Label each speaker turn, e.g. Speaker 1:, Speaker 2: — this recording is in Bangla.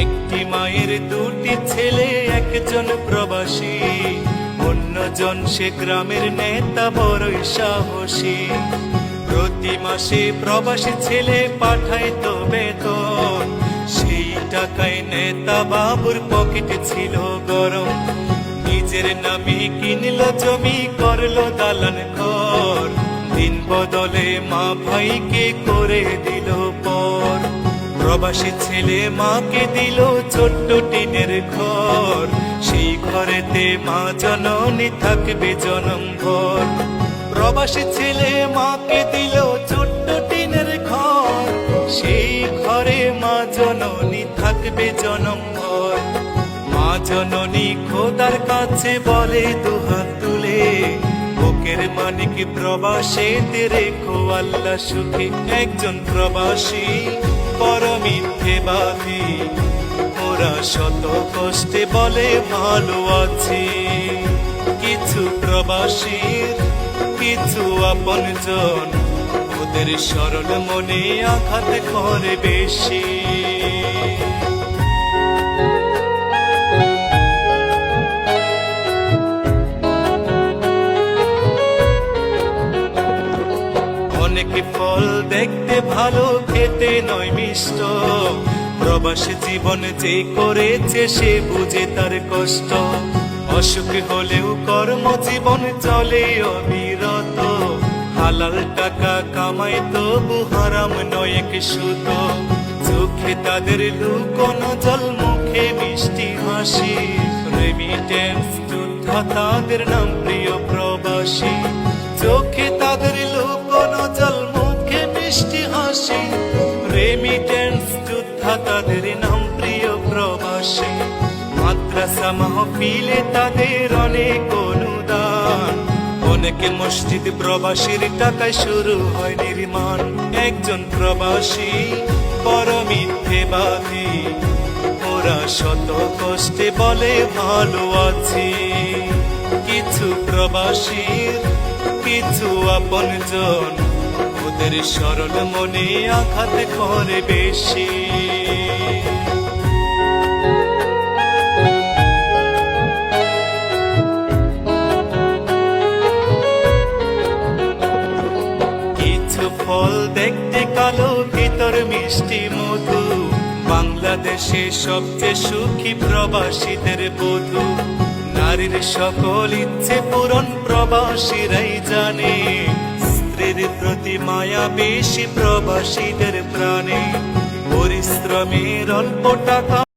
Speaker 1: একটি মায়ের দুটি ছেলে, একজন প্রবাসী। অন্যজন সে গ্রামের নেতা, বড়ই সাহসী। প্রতি মাসে প্রবাসী ছেলে পাঠায় তো বেতন। সেই টাকায় নেতা বাবুর পকেটে ছিল গরম। নিজের নামে কিনল জমি, করল দালান ঘর। দিন বদলে মা ভাইকে করে দিল পর। প্রবাসী ছেলে মাকে দিল ছোট্ট টিনের ঘর। সেই ঘরেতে মা জননী থাকবে জনম ভর। প্রবাসী ছেলে মাকে দিল ছোট্ট টিনের ঘর। সেই ঘরে মা জননী থাকবে জনম ভর। মা জননী খোদার কাছে বলে দুহাত তুলে। বুকের মানিক প্রবাসে রেখো আল্লাহ সুখে একজন প্রবাসী বড় মিথ্যেবাদী ওরা শত কষ্টে বলে, ভালো আছে। কিছু প্রবাসীর, কিছু আপন জন ওদের সরল মনে আঘাত করে বেশি। দেখতে ভালো, খেতে নয় মিষ্ট। প্রবাস জীবন যে করেছে, সে বুঝে তার কষ্ট। অসুখ হলেও কর্মজীবন চলে অবিরত। হালাল টাকা কামাই তবু হারাম নয় এক সুত। চোখে তাদের লুকোনো জল, মুখে মিষ্টি হাসি। রেমিটেন্স যোদ্ধা তাদের নাম প্রিয় প্রবাসী। চোখে প্রবাসী মাদ্রাসা মাহফিলে তাদের অনেক অনুদান। অনেকে মসজিদ প্রবাসীর টাকায় শুরু হয় নির্মাণ। একজন প্রবাসী বড় মিথ্যেবাদী ওরা শত কষ্টে বলে, ভালো আছে। কিছু প্রবাসীর, কিছু আপনজন ওদের সরল মনে আঘাত করে বেশি। ফল দেখতে কালো, ভিতর মিষ্টি মধু। বাংলাদেশে সবচেয়ে সুখী প্রবাসীদের বধু। নারীর সকল ইচ্ছে পূরণ প্রবাসীরাই জানে। স্ত্রীর প্রতি মায়া বেশি প্রবাসীদের প্রাণে। পরিশ্রমের অল্প টাকা